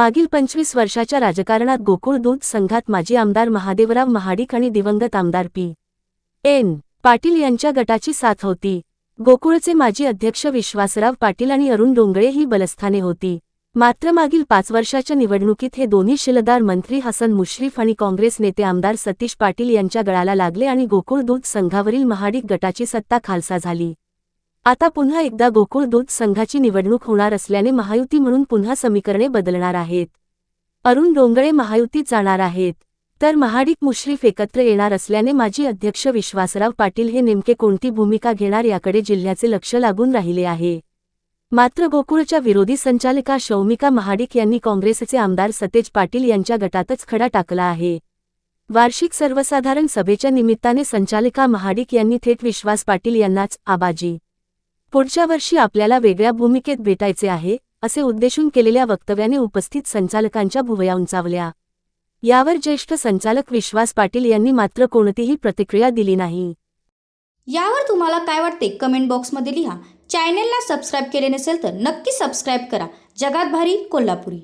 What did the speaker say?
मागील पंचवीस वर्षाच्या राजकारणात गोकुळ दूध संघात माजी आमदार महादेवराव महाडिक आणि दिवंगत आमदार पी. एन. पाटील यांच्या गटाची साथ होती. गोकुळचे माजी अध्यक्ष विश्वासराव पाटील आणि अरुण डोंगळे ही बलस्थाने होती. मात्र मागील पाच वर्षाच्या निवडणुकीत हे दोन्ही शिलदार मंत्री हसन मुश्रीफ आणि काँग्रेस नेते आमदार सतीश पाटील यांच्या गळाला लागले आणि गोकुळ दूध संघावरील महाडिक गटाची सत्ता खालसा झाली. आता पुन्हा एकदा गोकुळ दूध संघाची निवडणूक होणार असल्याने महायुती म्हणून पुन्हा समीकरणे बदलणार आहेत. अरुण डोंगळे महायुतीत जाणार आहेत. तर महाडिक मुश्रीफ एकत्र येणार असल्याने माजी अध्यक्ष विश्वासराव पाटील हे नेमके कोणती भूमिका घेणार याकडे जिल्ह्याचे लक्ष लागून राहिले आहे. मात्र गोकुळच्या विरोधी संचालिका शौमिका महाडिक यांनी काँग्रेसचे आमदार सतेज पाटील यांच्या गटातच खडा टाकला आहे. वार्षिक सर्वसाधारण सभेच्या निमित्ताने संचालिका महाडिक यांनी थेट विश्वास पाटील यांनाच आबाजी पुढच्या वर्षी आपल्याला वेगळ्या भूमिकेत भेटायचे आहे असे उद्देशून केलेल्या वक्तव्याने उपस्थित संचालकांच्या भुवया उंचावल्या. यावर ज्येष्ठ संचालक विश्वास पाटील यांनी मात्र कोणतीही प्रतिक्रिया दिली नाही. यावर तुम्हाला काय वाटते कमेंट बॉक्समध्ये लिहा. चॅनेलला सबस्क्राईब केले नसेल तर नक्की सबस्क्राईब करा. जगात भारी कोल्हापुरी.